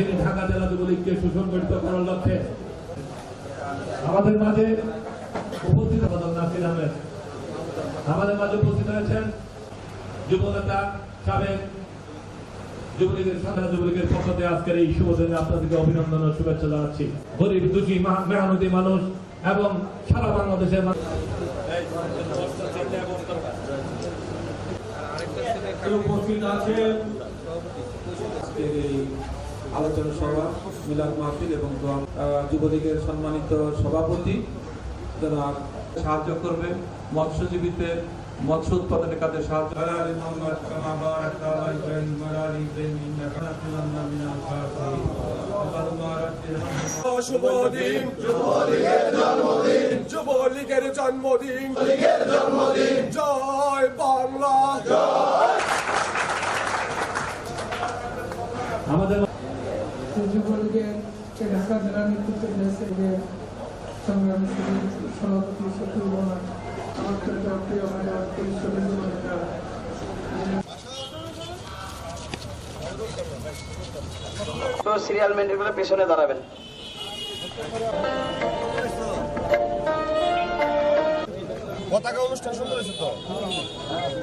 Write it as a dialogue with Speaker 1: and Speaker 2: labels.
Speaker 1: যিনি ঢাকা জেলা যুবলীগকে সুসংগঠিত করার লক্ষ্যে আমাদের মাঝে উপস্থিত নাসির আহমেদ। আমাদের মাঝে উপস্থিত হয়েছেন যুবনেতা সাবেক যুবলীগের, সাধারণ যুবলীগের আজকের এই শুভ দিনে আপনাদেরকে অভিনন্দন ও শুভেচ্ছা জানাচ্ছি। গরিব মেহনতি মানুষ এবং সারা বাংলাদেশের
Speaker 2: উপস্থিত এই আলোচনা সভা মিলাদ মাহফিল এবং যুবলীগের সম্মানিত সভাপতি যারা সাহায্য করবে। মৎস্যজীবীদের মৎস্য উৎপাদনের কাজে সাহায্য
Speaker 3: শুভ দিন যুবলীগের জন্মদিন। জয় বাংলা।
Speaker 1: আমাদের
Speaker 4: যুবলীগের যে ঢাকা জেলা নেতৃত্ব দিয়েছে যে সংগ্রামী সভাপতি শত্রু আমার অত্যন্ত প্রিয় মেডাল পরিশ্রমী নেতা
Speaker 5: তো সিরিয়াল মেনটেন করে পেছনে দাঁড়াবেন।
Speaker 3: পতাকা অনুষ্ঠান শুরু হয়েছে তো?